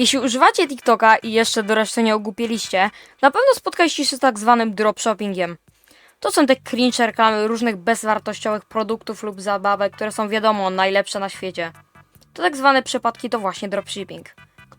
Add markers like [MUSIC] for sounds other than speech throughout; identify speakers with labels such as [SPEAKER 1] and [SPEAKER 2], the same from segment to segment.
[SPEAKER 1] Jeśli używacie TikToka i jeszcze do reszty nie ogłupieliście, na pewno spotkaliście się z tak zwanym dropshippingiem. To są te cringe reklamy różnych bezwartościowych produktów lub zabawek, które są wiadomo najlepsze na świecie. To tak zwane przypadki to właśnie dropshipping.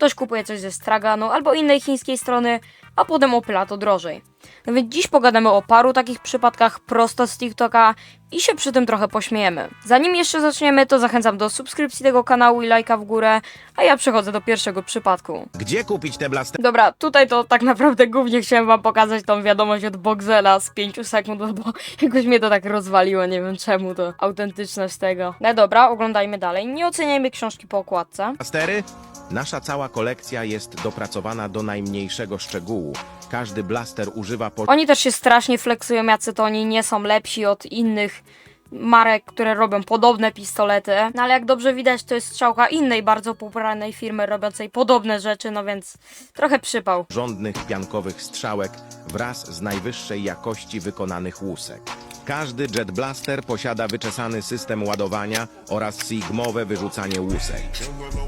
[SPEAKER 1] Ktoś kupuje coś ze straganu albo innej chińskiej strony, a potem opyla to drożej. No więc dziś pogadamy o paru takich przypadkach prosto z TikToka i się przy tym trochę pośmiejemy. Zanim jeszcze zaczniemy, to zachęcam do subskrypcji tego kanału i lajka w górę, a ja przechodzę do pierwszego przypadku.
[SPEAKER 2] Gdzie kupić te blastery?
[SPEAKER 1] Dobra, tutaj to tak naprawdę głównie chciałem wam pokazać tą wiadomość od Boxela z 5 sekund, no bo jakoś mnie to tak rozwaliło, nie wiem czemu to autentyczność tego. No dobra, oglądajmy dalej. Nie oceniajmy książki po okładce.
[SPEAKER 2] Blastery? Nasza cała kolekcja jest dopracowana do najmniejszego szczegółu. Każdy blaster używa po
[SPEAKER 1] Oni też się strasznie flexują, jacy to oni nie są lepsi od innych marek, które robią podobne pistolety. No ale jak dobrze widać, to jest strzałka innej bardzo popularnej firmy robiącej podobne rzeczy, no więc trochę przypał.
[SPEAKER 2] porządnych piankowych strzałek wraz z najwyższej jakości wykonanych łusek. Każdy Jet Blaster posiada wyczesany system ładowania oraz sigmowe wyrzucanie łusek.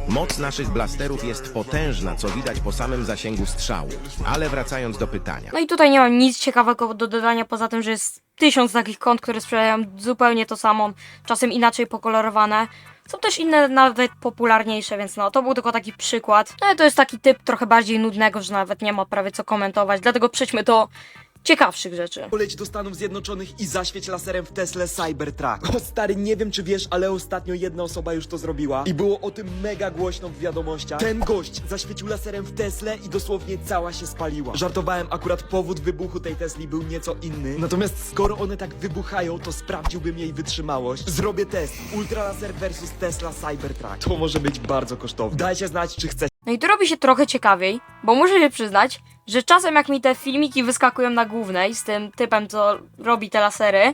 [SPEAKER 2] Moc naszych blasterów jest potężna, co widać po samym zasięgu strzału. Ale wracając do pytania.
[SPEAKER 1] No i tutaj nie mam nic ciekawego do dodania, poza tym, że jest tysiąc takich kont, które sprzedają zupełnie to samo, czasem inaczej pokolorowane. Są też inne nawet popularniejsze, więc no, to był tylko taki przykład. No ale to jest taki typ trochę bardziej nudnego, że nawet nie ma prawie co komentować, dlatego przejdźmy do ciekawszych rzeczy.
[SPEAKER 3] Poleć do Stanów Zjednoczonych i zaświeć laserem w Tesla Cybertruck. O stary, nie wiem czy wiesz, ale ostatnio jedna osoba już to zrobiła i było o tym mega głośno w wiadomościach. Ten gość zaświecił laserem w Teslę i dosłownie cała się spaliła. Żartowałem, akurat powód wybuchu tej Tesli był nieco inny. Natomiast skoro one tak wybuchają, to sprawdziłbym jej wytrzymałość. Zrobię test. Ultralaser versus Tesla Cybertruck. To może być bardzo kosztowne. Dajcie znać, czy chcecie
[SPEAKER 1] No i tu robi się trochę ciekawiej, bo muszę się przyznać, że czasem jak mi te filmiki wyskakują na głównej z tym typem, co robi te lasery,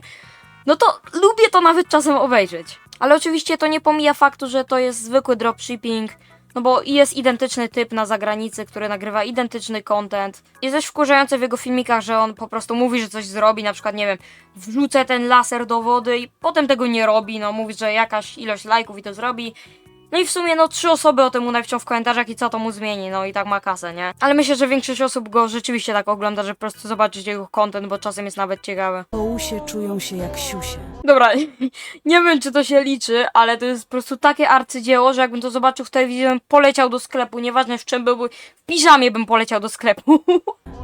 [SPEAKER 1] no to lubię to nawet czasem obejrzeć. Ale oczywiście to nie pomija faktu, że to jest zwykły dropshipping, no bo jest identyczny typ na zagranicy, który nagrywa identyczny content. Jest też wkurzające w jego filmikach, że on po prostu mówi, że coś zrobi, na przykład, nie wiem, wrzucę ten laser do wody i potem tego nie robi, no mówi, że jakaś ilość lajków i to zrobi. No i w sumie no trzy osoby o tym napiszą w komentarzach i co to mu zmieni, no i tak ma kasę, nie? Ale myślę, że większość osób go rzeczywiście tak ogląda, że po prostu zobaczyć jego content, bo czasem jest nawet ciekawy.
[SPEAKER 4] Po usie czują się jak siusie.
[SPEAKER 1] Dobra, [LAUGHS] nie wiem czy to się liczy, ale to jest po prostu takie arcydzieło, że jakbym to zobaczył w telewizji, bym poleciał do sklepu, nieważne w czym byłby, w piżamie bym poleciał do sklepu. [LAUGHS]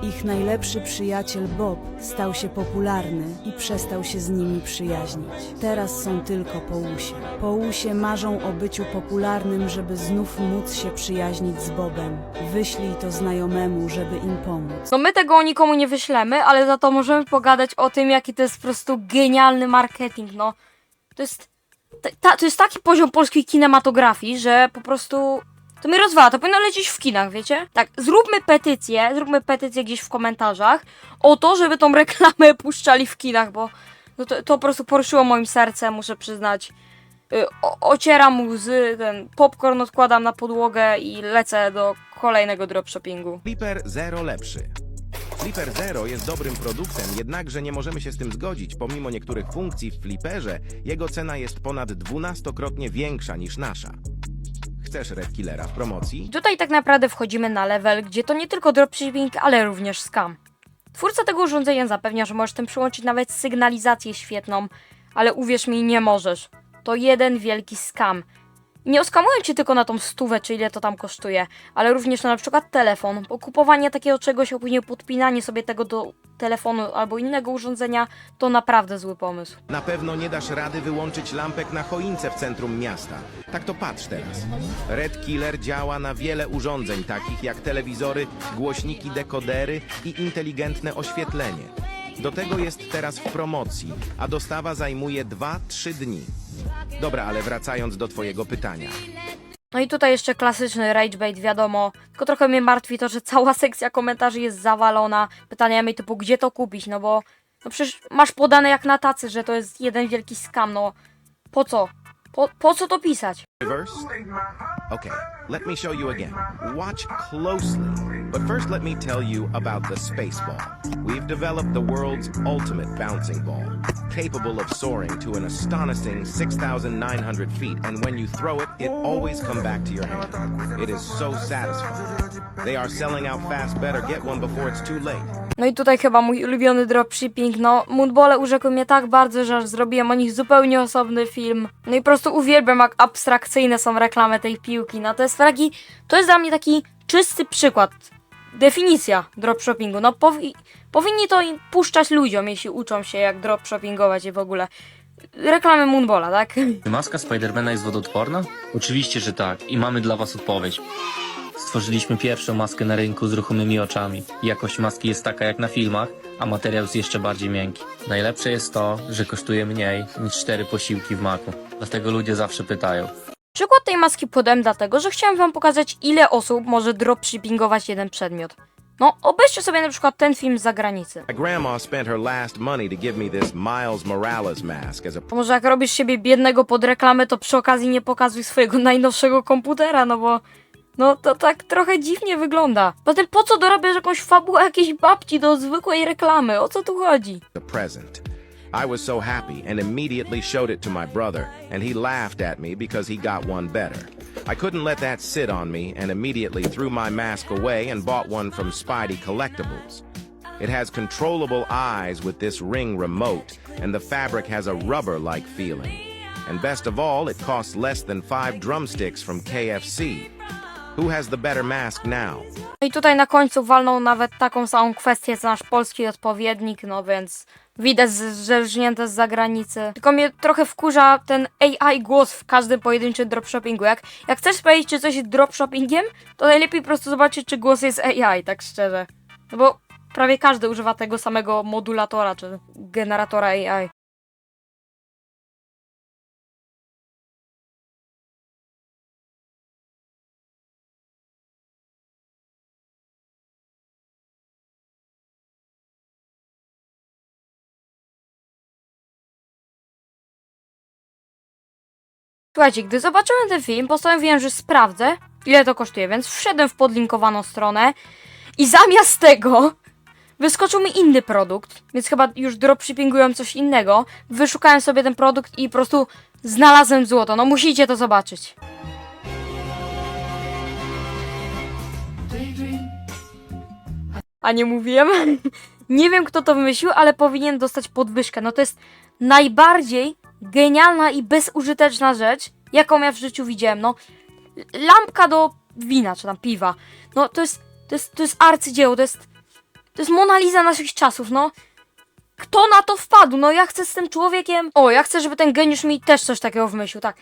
[SPEAKER 4] Ich najlepszy przyjaciel Bob stał się popularny i przestał się z nimi przyjaźnić. Teraz są tylko po usie. Po usie marzą o byciu popularnym, żeby znów móc się przyjaźnić z Bobem. Wyślij to znajomemu, żeby im pomóc.
[SPEAKER 1] No my tego nikomu nie wyślemy, ale za to możemy pogadać o tym, jaki to jest po prostu genialny marketing, no. To jest, ta, to jest taki poziom polskiej kinematografii, że po prostu to mnie rozwala, to powinno lecieć w kinach, wiecie? Tak, zróbmy petycję, zróbmy petycję gdzieś w komentarzach o to, żeby tą reklamę [LAUGHS] puszczali w kinach, bo no to, to po prostu poruszyło moim sercem, muszę przyznać. Y, o, ocieram łzy, ten popcorn odkładam na podłogę i lecę do kolejnego dropshippingu.
[SPEAKER 2] Flipper Zero lepszy. Flipper Zero jest dobrym produktem, jednakże nie możemy się z tym zgodzić. Pomimo niektórych funkcji w Flipperze, jego cena jest ponad 12-krotnie większa niż nasza. Chcesz Red Killera w promocji?
[SPEAKER 1] Tutaj tak naprawdę wchodzimy na level, gdzie to nie tylko dropshipping, ale również scam. Twórca tego urządzenia zapewnia, że możesz tym przyłączyć nawet sygnalizację świetną, ale uwierz mi, nie możesz. To jeden wielki scam. Nie oskamują cię tylko na tą stówę, czy ile to tam kosztuje, ale również na, na przykład telefon, bo kupowanie takiego czegoś, a później podpinanie sobie tego do telefonu albo innego urządzenia, to naprawdę zły pomysł.
[SPEAKER 2] Na pewno nie dasz rady wyłączyć lampek na choince w centrum miasta. Tak to patrz teraz. Red Killer działa na wiele urządzeń, takich jak telewizory, głośniki, dekodery i inteligentne oświetlenie. Do tego jest teraz w promocji, a dostawa zajmuje 2-3 dni. Dobra, ale wracając do Twojego pytania.
[SPEAKER 1] No i tutaj jeszcze klasyczny rage bait, wiadomo. Tylko trochę mnie martwi to, że cała sekcja komentarzy jest zawalona pytaniami typu gdzie to kupić, no bo no przecież masz podane jak na tacy, że to jest jeden wielki skam, no po co? Po, po co to pisać?
[SPEAKER 2] Reverse? Okay, let me show you again. Watch closely. But first, let me tell you about the space ball. We've developed the world's ultimate bouncing ball, capable of soaring to an astonishing 6,900 feet, and when you throw it, it always comes back to your hand. It is so satisfying. They are selling out fast. Better get one before it's too late.
[SPEAKER 1] No i tutaj chyba mój ulubiony dropshipping. No, Moonbole urzekły mnie tak bardzo, że aż zrobiłem o nich zupełnie osobny film. No i po prostu uwielbiam, jak abstrakcyjne są reklamy tej piłki. No to jest to jest dla mnie taki czysty przykład. Definicja dropshippingu. No powi powinni to im puszczać ludziom, jeśli uczą się jak dropshippingować i w ogóle. Reklamy Moonbola, tak?
[SPEAKER 5] Czy maska Spidermana jest wodoodporna? Oczywiście, że tak i mamy dla Was odpowiedź. Stworzyliśmy pierwszą maskę na rynku z ruchomymi oczami. Jakość maski jest taka jak na filmach, a materiał jest jeszcze bardziej miękki. Najlepsze jest to, że kosztuje mniej niż cztery posiłki w maku. Dlatego ludzie zawsze pytają,
[SPEAKER 1] Przykład tej maski podałem dlatego, że chciałem wam pokazać ile osób może dropshippingować jeden przedmiot. No, obejrzcie sobie na przykład ten film z zagranicy.
[SPEAKER 2] My grandma spent her last money to give me this Miles Morales mask as a
[SPEAKER 1] To może jak robisz siebie biednego pod reklamę, to przy okazji nie pokazuj swojego najnowszego komputera, no bo... No to tak trochę dziwnie wygląda. Potem po co dorabiasz jakąś fabułę jakiejś babci do zwykłej reklamy? O co tu chodzi?
[SPEAKER 2] a present. I was so happy and immediately showed it to my brother, and he laughed at me because he got one better. I couldn't let that sit on me and immediately threw my mask away and bought one from Spidey Collectibles. It has controllable eyes with this ring remote, and the fabric has a rubber like feeling. And best of all, it costs less than five drumsticks from KFC. Who has the better mask now?
[SPEAKER 1] No i tutaj na końcu walną nawet taką samą kwestię co nasz polski odpowiednik, no więc widać, że wzięte z zagranicy. Tylko mnie trochę wkurza ten AI głos w każdym pojedynczym dropshippingu. Jak, jak chcesz powiedzieć, czy coś jest dropshippingiem, to najlepiej po prostu zobaczyć, czy głos jest AI, tak szczerze. No bo prawie każdy używa tego samego modulatora, czy generatora AI. Słuchajcie, gdy zobaczyłem ten film, postanowiłem, że sprawdzę, ile to kosztuje, więc wszedłem w podlinkowaną stronę i zamiast tego wyskoczył mi inny produkt, więc chyba już dropshippingują coś innego. Wyszukałem sobie ten produkt i po prostu znalazłem złoto. No musicie to zobaczyć. A nie mówiłem? [LAUGHS] nie wiem kto to wymyślił, ale powinien dostać podwyżkę. No to jest najbardziej genialna i bezużyteczna rzecz, jaką ja w życiu widziałem. No, lampka do wina, czy tam piwa. No, to jest, to jest, to jest arcydzieło, to jest, to jest Mona Lisa naszych czasów, no. Kto na to wpadł? No ja chcę z tym człowiekiem... O, ja chcę, żeby ten geniusz mi też coś takiego wymyślił, tak.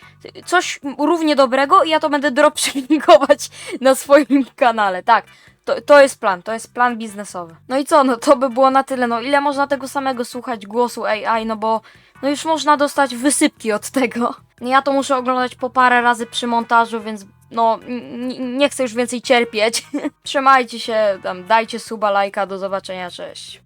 [SPEAKER 1] Coś równie dobrego i ja to będę dropshippingować [LAUGHS] na swoim kanale, tak. To, to jest plan, to jest plan biznesowy. No i co, no to by było na tyle. No ile można tego samego słuchać głosu AI, no bo no już można dostać wysypki od tego. Ja to muszę oglądać po parę razy przy montażu, więc no nie chcę już więcej cierpieć. [LAUGHS] Trzymajcie się, tam dajcie suba, lajka, do zobaczenia, cześć.